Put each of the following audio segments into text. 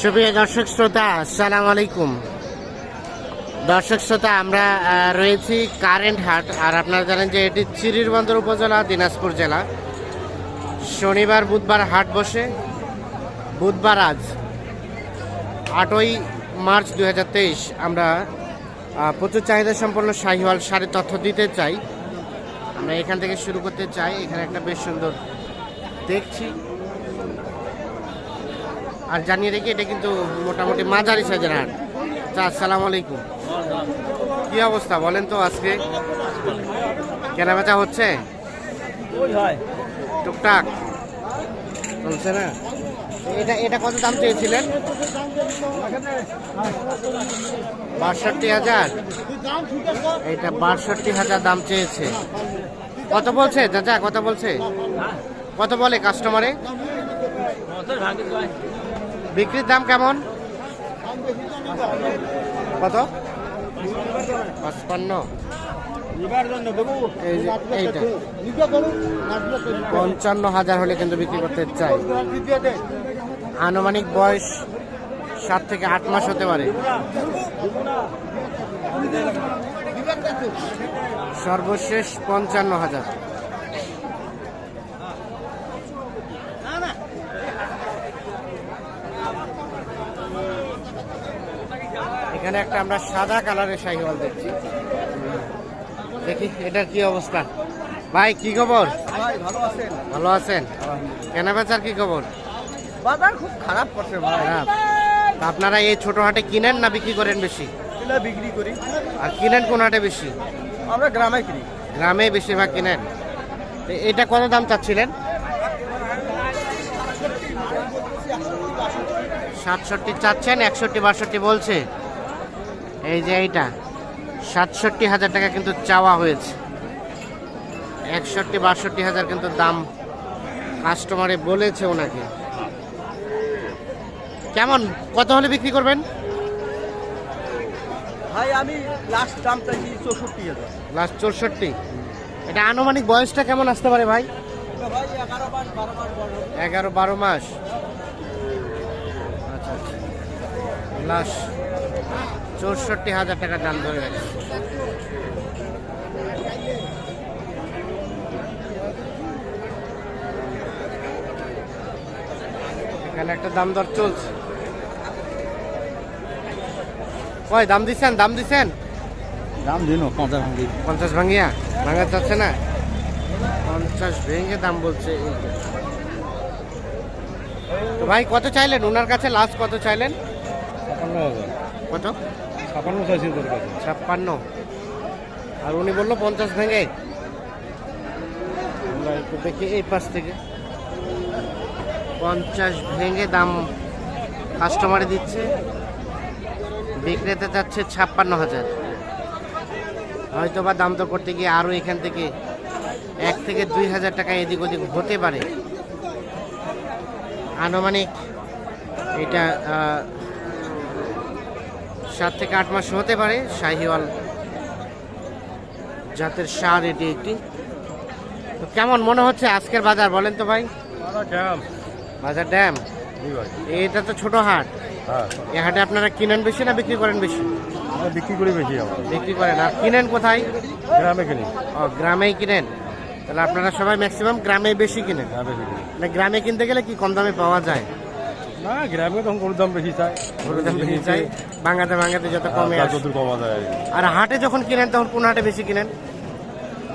সুপ্রিয় দর্শক শ্রোতা, আসসালাম আলাইকুম। দর্শক শ্রোতা, আমরা রয়েছি কারেন্ট হাট, আর আপনারা জানেন যে এটি চিরিরবন্দর উপজেলা, দিনাজপুর জেলা। শনিবার, বুধবার হাট বসে। বুধবার আজ, আটই মার্চ দু হাজার তেইশ, আমরা প্রচুর চাহিদা সম্পন্ন শাহিওয়াল শাড়ির তথ্য দিতে চাই। আমরা এখান থেকে শুরু করতে চাই। এখানে একটা বেশ সুন্দর দেখছি। আর জানিয়ে রেখে এটা কিন্তু মোটামুটি মাঝারি সাইজের হাট। আচ্ছা আসসালামু আলাইকুম। কি অবস্থা বলেন তো আজকে? কেনাবেচা হচ্ছে? টুকটাক। চলছে না? এটা এটা কত দাম চেয়েছিলেন? বাষট্টি হাজার। এটা বাষট্টি হাজার দাম চেয়েছে। কত বলছে চাচা কত বলছে? কত বলে কাস্টমারে বিক্রির দাম কেমন? কত? পাঁচপান্ন। পঞ্চান্ন হাজার হলে কিন্তু বিক্রি করতে চাই। আনুমানিক বয়স সাত থেকে আট মাস হতে পারে। সর্বশেষ পঞ্চান্ন হাজার। এখানে একটা আমরা সাদা কালারের শাহিওয়াল দেখছি। দেখি এটার কি অবস্থা? ভাই কি খবর? ভালো আছেন? কেনা বেচার কি খবর? বাজার খুব খারাপ করছে তা আপনারা এই ছোট হাটে কিনেন না বিক্রি করেন বেশি? বিক্রি করি। আর কিনেন কোন হাটে বেশি? আমরা গ্রামে কিনি। গ্রামে বেশিরভাগ কিনেন। এটা কত দাম চাচ্ছিলেন? সাতষট্টি চাচ্ছেন একষট্টি বাষট্টি বলছে। এই যে এইটা। সাতষট্টি হাজার টাকা কিন্তু চাওয়া হয়েছে। একষট্টি বাষট্টি হাজার কিন্তু দাম কাস্টমারে বলেছে ওনাকে। কেমন? কত হলে বিক্রি করবেন? ভাই আমি লাস্ট দাম চাইছি চৌষট্টি হাজার। লাস্ট চৌষট্টি। এটা আনুমানিক বয়সটা কেমন আসতে পারে ভাই? ভাই এগারো বারো মাস এগারো বারো মাস। আচ্ছা আচ্ছা। লাস্ট চৌষট্টি হাজার টাকা দাম ধরে রাখছে এখানে একটা দাম দর চলছে। কয় দাম দিচ্ছেন দাম দিচ্ছেন দাম দিন পঞ্চাশ ভাঙ্গি পঞ্চাশ ভাঙিয়া? ভাঙা যাচ্ছে না? পঞ্চাশ ভেঙে দাম বলছে তো ভাই কত চাইলেন? ওনার কাছে লাস্ট কত চাইলেন? কত? ছাপান্ন চাইছি তোর কাছে ছাপ্পান্ন। আর উনি বলল পঞ্চাশ ভেঙে। আমরা দেখি এই পাশ থেকে। পঞ্চাশ ভেঙে দাম কাস্টমারে দিচ্ছে। বিক্রেতা যাচ্ছে ছাপ্পান্ন হাজার। হয়তো বা দাম তো করতে গিয়ে আরও এখান থেকে এক থেকে দুই হাজার টাকা এদিক ওদিক হতে পারে। আনুমানিক এটা সাত থেকে আট মাস হতে পারে। শাহিওয়াল জাতের সার এটি একটি। তো কেমন মনে হচ্ছে আজকের বাজার বলেন তো ভাই? বাজার ড্যাম। এটা তো ছোট হাট। হ্যাঁ। এই হাটে আপনারা কিনেন বেশি না বিক্রি করেন বেশি? বিক্রি করি বেশি বিক্রি করেন। আর কিনেন কোথায়? গ্রামে কিনি। ও গ্রামেই কিনেন? তাহলে আপনারা সবাই ম্যাক্সিমাম গ্রামে বেশি কিনেন। গ্রামে কিনি। না গ্রামে কিনতে গেলে কি কম দামে পাওয়া যায়? না গ্রামে তখন গরুর দাম বেশি চাই। গরুর দাম বেশি চাই। বাঙাতে বাঙাতে যত কমে তার আসে যত কমা যায় আর হাটে যখন কিনেন তখন কোন হাটে বেশি কিনেন?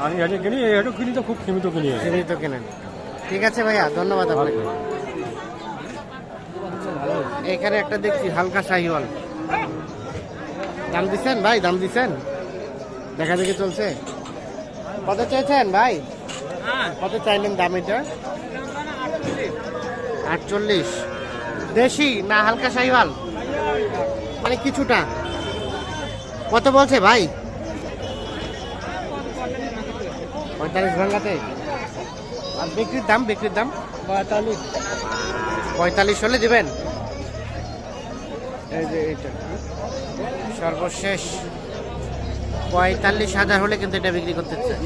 আমি হাটে কিনি এই হাটে কিনি তো খুব সীমিত কিনি সীমিত কেনেন। ঠিক আছে ভাইয়া ধন্যবাদ আপনাকে। এখানে একটা দেখছি হালকা শাহিওয়াল। দাম দিচ্ছেন ভাই দাম দিচ্ছেন? দেখা দেখি চলছে। কত চাইছেন ভাই? কত চাইলেন দাম এটা? আটচল্লিশ। দেশি না হালকা শাহিওয়াল? মানে কিছুটা। কত বলছে ভাই? পঁয়তাল্লিশ ভাঙাতে আর বিক্রির দাম বিক্রির দাম? পঁয়তাল্লিশ। পঁয়তাল্লিশ হলে দেবেন? এই যে সর্বশেষ পঁয়তাল্লিশ হাজার হলে কিন্তু এটা বিক্রি করতে চাই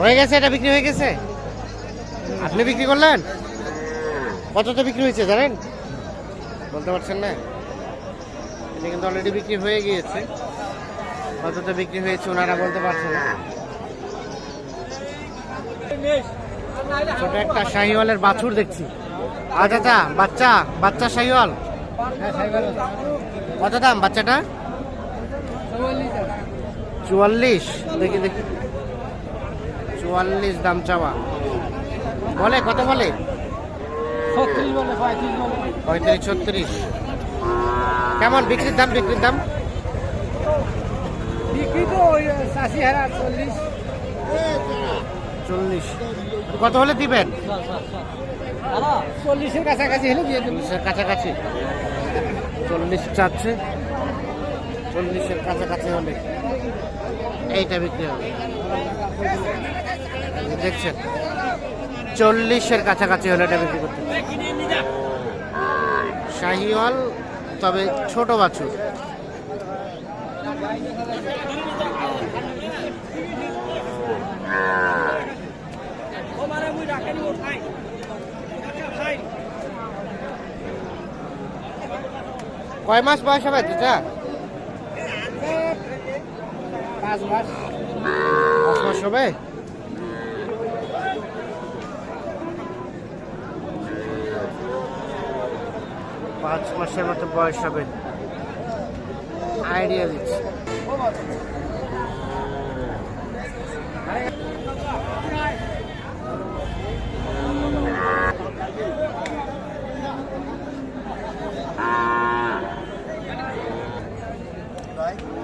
হয়ে গেছে, এটা বিক্রি হয়ে গেছে? আপনি বিক্রি করলেন? কততে বিক্রি হয়েছে জানেন? বলতে পারছেন না? এটা কিন্তু অলরেডি বিক্রি হয়ে গিয়েছে। কততে বিক্রি হয়েছে ওনারা বলতে পারছেন না। ছোট একটা শাহিওয়ালের বাছুর দেখছি। আচ্ছা আচ্ছা বাচ্চা বাচ্চা শাহিওয়াল? কত দাম বাচ্চাটা চুয়াল্লিশ। দেখি দেখি। চুয়াল্লিশ দাম চাওয়া। বলে কত বলে? পঁয়ত্রিশ ছত্রিশ। কেমন বিক্রির দাম বিক্রির দাম? চল্লিশ। কত হলে দিবেন? চল্লিশের কাছাকাছি হলে দিয়ে চল্লিশের কাছাকাছি। চল্লিশ চাচ্ছে। চল্লিশের কাছাকাছি হলে এইটা বিক্রি হবে। দেখছেন? চল্লিশের কাছাকাছি হলে এটা বিক্রি করতে শাহিওয়াল, তবে ছোট বাছুর। কয় মাস বয়স হবে চাচা? পাঁচ মাস। মাস হবে? পাঁচ মাসের মতো বয়স হবে। আইডিয়া দিচ্ছি।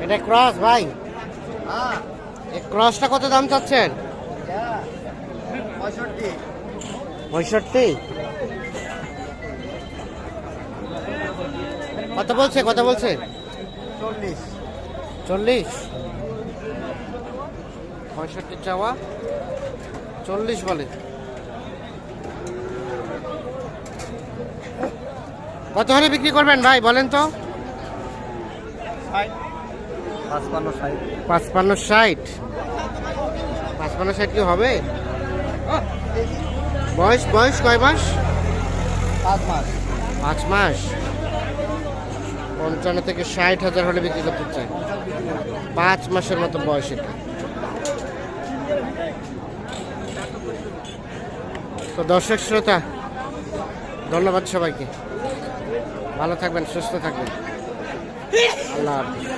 এটা ক্রস ভাই। এই ক্রসটা কত দাম চাচ্ছেন? পঁয়ষট্টি। কত বলছে কত বলছে? চল্লিশ। চল্লিশ? পঁয়ষট্টি চাওয়া? চল্লিশ বলে। কত হলে বিক্রি করবেন ভাই বলেন তো? পাঁচপান্ন ষাট। পাঁচপান্ন ষাট। পাঁচপান্ন ষাট কি হবে? বয়স বয়স কয় মাস? পাঁচ মাস। পাঁচ মাস। পঞ্চান্ন থেকে ষাট হাজার হলে বিক্রি করতে চাই। পাঁচ মাসের মতো বয়স এটা। তো দর্শক শ্রোতা ধন্যবাদ সবাইকে। ভালো থাকবেন সুস্থ থাকবেন। আল্লাহ হাফিজ।